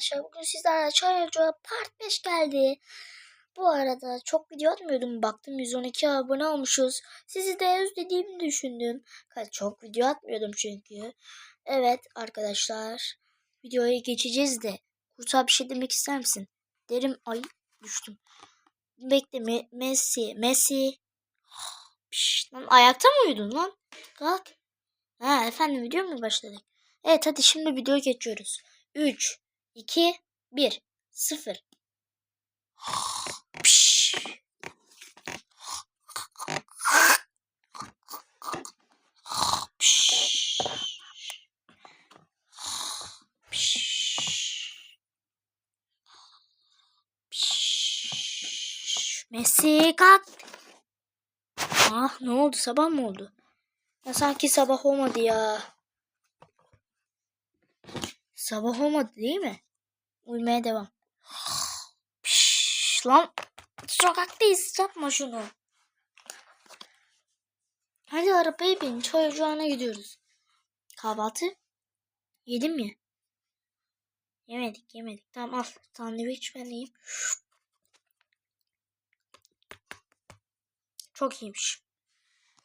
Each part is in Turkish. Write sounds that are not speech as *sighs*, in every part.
arkadaşlar bugün sizlerle Çay Ocağı Part 5 geldi. Bu arada çok video atmıyordum. Baktım 112 abone olmuşuz. Sizi de özlediğimi düşündüm. Çok video atmıyordum çünkü. Evet arkadaşlar. Videoya geçeceğiz de. Kurtağı bir şey demek ister misin? Derim ay düştüm. Bekle Me- Messi. Messi. *gasps* Piş, lan ayakta mı uyudun lan? Kalk. Ha efendim video mu başladık? Evet hadi şimdi videoya geçiyoruz. 3, 2, 1, 0. Messi kalk. Ah ne oldu sabah mı oldu? Ya sanki sabah olmadı ya. Sabah olmadı değil mi? Uyumaya devam. Piş, lan sokaktayız yapma şunu. Hadi arabaya bin çay ocağına gidiyoruz. Kahvaltı? Yedim mi? Yemedik yemedik. Tamam al sandviç ben yiyeyim. Çok iyiymiş.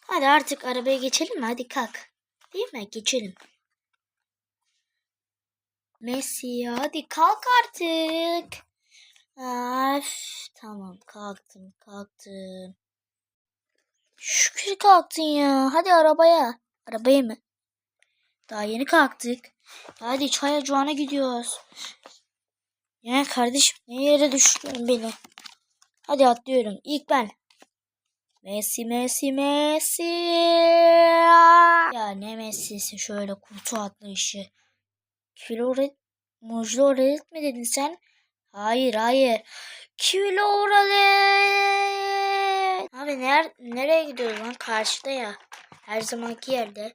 Hadi artık arabaya geçelim mi? Hadi kalk. Değil mi? Geçelim. Messi hadi kalk artık. Öf, tamam kalktım kalktım. Şükür kalktın ya. Hadi arabaya. Arabaya mı? Daha yeni kalktık. Hadi çay ocağına gidiyoruz. Ya kardeşim ne yere düştün beni? Hadi atlıyorum. İlk ben. Messi Messi Messi. Ya ne Messi'si şöyle kutu atlayışı. Kiloret Mujloret mi dedin sen? Hayır hayır. Kiloret. Abi ner nereye gidiyoruz lan? Karşıda ya. Her zamanki yerde.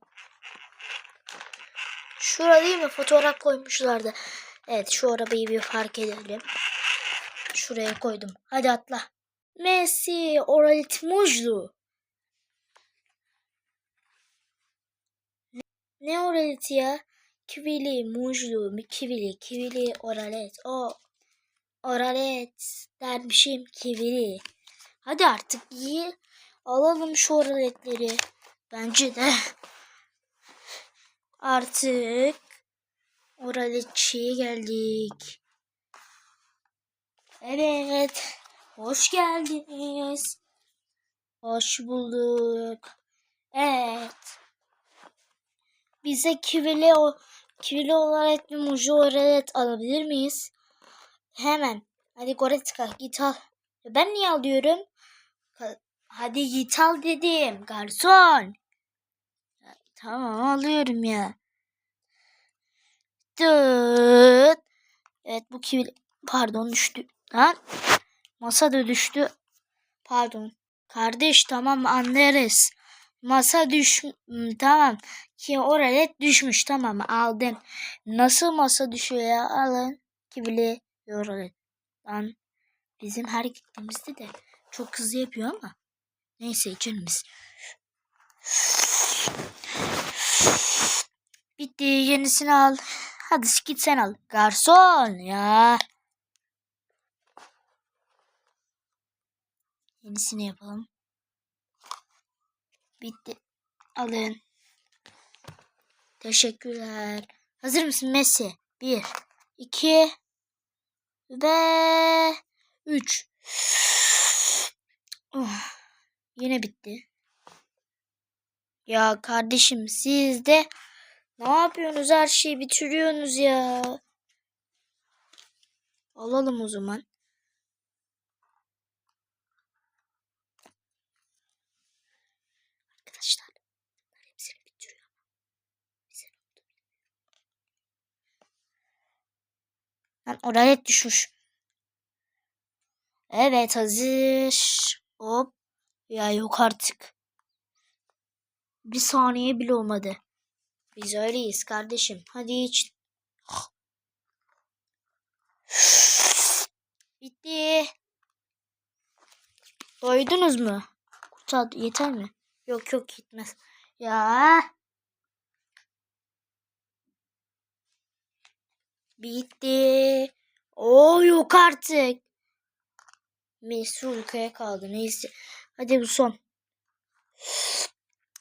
Şurada değil mi? Fotoğraf koymuşlardı. Evet şu arabayı bir fark edelim. Şuraya koydum. Hadi atla. Messi Oralit Mujlu. Ne Oralit ya? Kivili, mujlu, kivili, kivili, oralet. O oralet dermişim kivili. Hadi artık iyi. Alalım şu oraletleri. Bence de. Artık oraletçiye geldik. Evet. Hoş geldiniz. Hoş bulduk. Evet. Bize kivili o kivili olarak bir muju oralet alabilir miyiz? Hemen. Hadi Goretka git al. Ben niye alıyorum? Hadi git al dedim. Garson. Tamam alıyorum ya. Dıt. Evet bu kivili. Pardon düştü. Lan. Masa da düştü. Pardon. Kardeş tamam anlarız. Masa düş tamam ki oraya düşmüş tamam aldım. Nasıl masa düşüyor ya alın ki bile yorulun. Lan bizim her gittiğimizde de çok hızlı yapıyor ama neyse biz. Bitti yenisini al. Hadi git sen al. Garson ya. Yenisini yapalım. Bitti. Alın. Teşekkürler. Hazır mısın Messi? Bir, iki ve üç. Oh, yine bitti. Ya kardeşim siz de ne yapıyorsunuz? Her şeyi bitiriyorsunuz ya. Alalım o zaman. Arkadaşlar bunlar hepsini bitiriyor ama bize ne oldu Oraya düşmüş. Evet hazır. Hop. Ya yok artık. Bir saniye bile olmadı. Biz öyleyiz kardeşim. Hadi iç. Bitti. Doydunuz mu? Kurtar yeter mi? Yok yok gitmez. Ya. Bitti. Oo yok artık. Messi uykuya kaldı. Neyse. Hadi bu son. *sighs*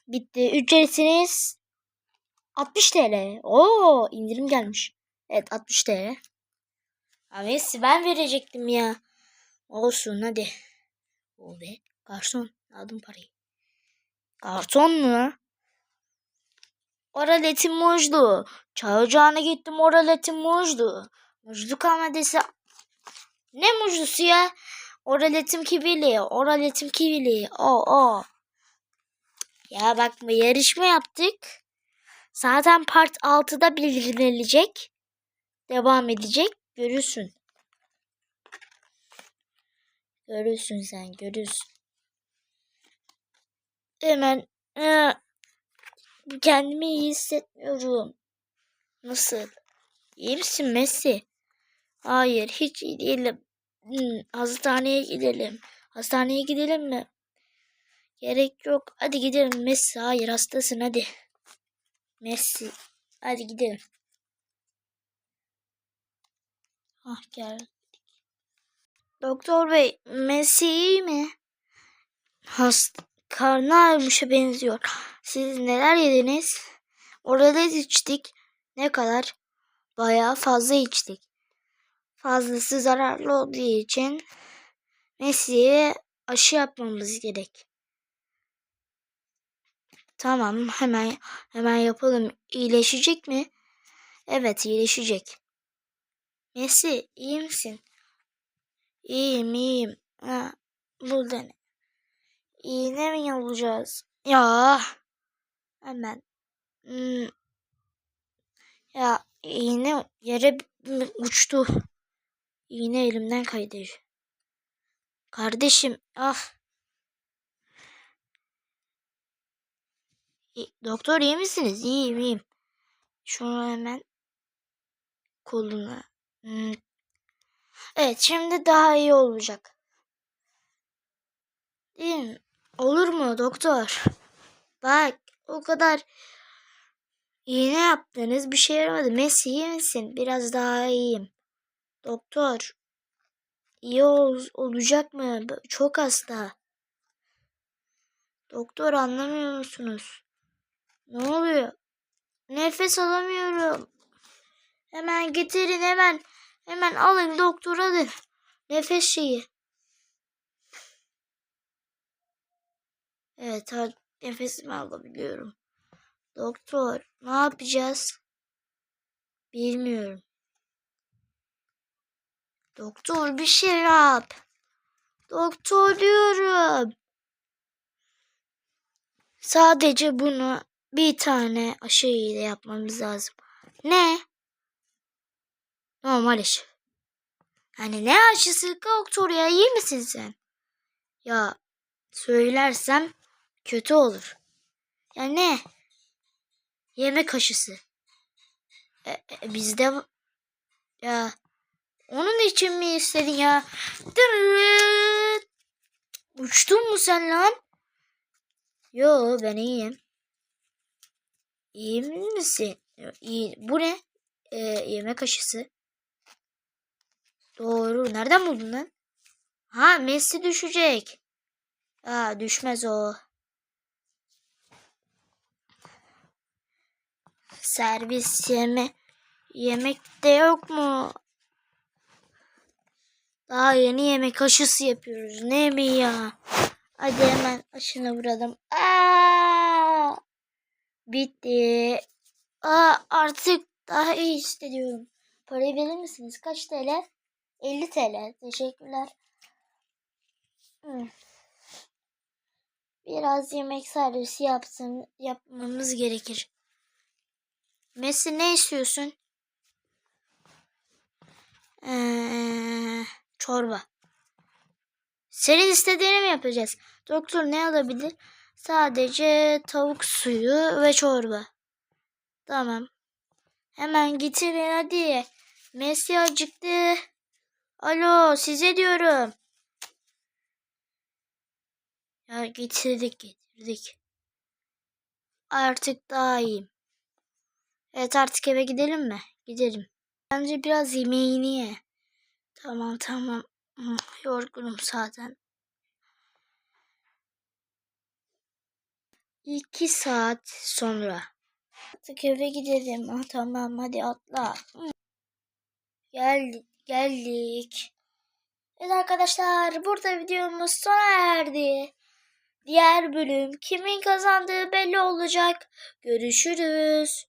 Bitti. Ücretiniz 60 TL. Oo indirim gelmiş. Evet 60 TL. Ha, Messi ben verecektim ya. Olsun hadi. O be. Garson aldım parayı. Garson mu? Oraletim muzdu. Çay ocağına gittim oraletim muzdu. Muzlu kalmadıysa ne muzlusu ya? Oraletim kivili. Oraletim kivili. O o. Ya bakma yarışma yaptık. Zaten part 6'da bildirilecek. Devam edecek. Görürsün. Görürsün sen görürsün. Hemen Ee, kendimi iyi hissetmiyorum. Nasıl? İyi misin Messi? Hayır hiç iyi değilim. Hmm, hastaneye gidelim. Hastaneye gidelim mi? Gerek yok. Hadi gidelim Messi. Hayır hastasın hadi. Messi. Hadi gidelim. Ah gel. Doktor bey Messi iyi mi? Hasta. Karnı ağrımışa benziyor. Siz neler yediniz? Orada içtik. Ne kadar? Bayağı fazla içtik. Fazlası zararlı olduğu için Messi'ye aşı yapmamız gerek. Tamam hemen hemen yapalım. İyileşecek mi? Evet iyileşecek. Messi iyi misin? İyiyim iyiyim. Ha, burada? İğne mi yapacağız? Ya hemen. Hmm. Ya iğne yere uçtu. İğne elimden kaydı. Kardeşim ah. Doktor iyi misiniz? İyiyim iyiyim. Şunu hemen koluna. Hmm. Evet şimdi daha iyi olacak. Değil mi? Olur mu doktor? Bak o kadar iğne yaptınız bir şey yaramadı. Messi iyi misin? Biraz daha iyiyim. Doktor iyi ol- olacak mı? Çok hasta. Doktor anlamıyor musunuz? Ne oluyor? Nefes alamıyorum. Hemen getirin hemen. Hemen alın doktor hadi. Nefes şeyi. Artık nefesimi alabiliyorum. Doktor ne yapacağız? Bilmiyorum. Doktor bir şey yap. Doktor diyorum. Sadece bunu bir tane aşı ile yapmamız lazım. Ne? Normal aşı. Hani ne aşısı doktor ya iyi misin sen? Ya söylersem kötü olur. Ya ne? Yemek aşısı. E, e, bizde ya onun için mi istedin ya? Dırırıt. Uçtun mu sen lan? Yo ben iyiyim. İyi misin? İyi. Bu ne? Ee, yemek aşısı. Doğru. Nereden buldun lan? Ha Messi düşecek. Aa düşmez o. Servis yeme yemek de yok mu? Daha yeni yemek aşısı yapıyoruz. Ne yemeği ya? Hadi hemen aşını vuralım. Aa! Bitti. Aa, artık daha iyi hissediyorum. Parayı verir misiniz? Kaç TL? 50 TL. Teşekkürler. Hmm. Biraz yemek servisi yapsın, yapmamız gerekir. Messi ne istiyorsun? Ee, çorba. Senin istediğini mi yapacağız? Doktor ne alabilir? Sadece tavuk suyu ve çorba. Tamam. Hemen getirin hadi. Messi acıktı. Alo size diyorum. Ya getirdik getirdik. Artık daha iyiyim. Evet artık eve gidelim mi? Gidelim. Bence biraz yemeğini ye. Tamam tamam. Hmm, Yorgunum zaten. İki saat sonra. Artık eve gidelim. Ha, tamam hadi atla. Hmm. Geldik. Geldik. Evet arkadaşlar burada videomuz sona erdi. Diğer bölüm kimin kazandığı belli olacak. Görüşürüz.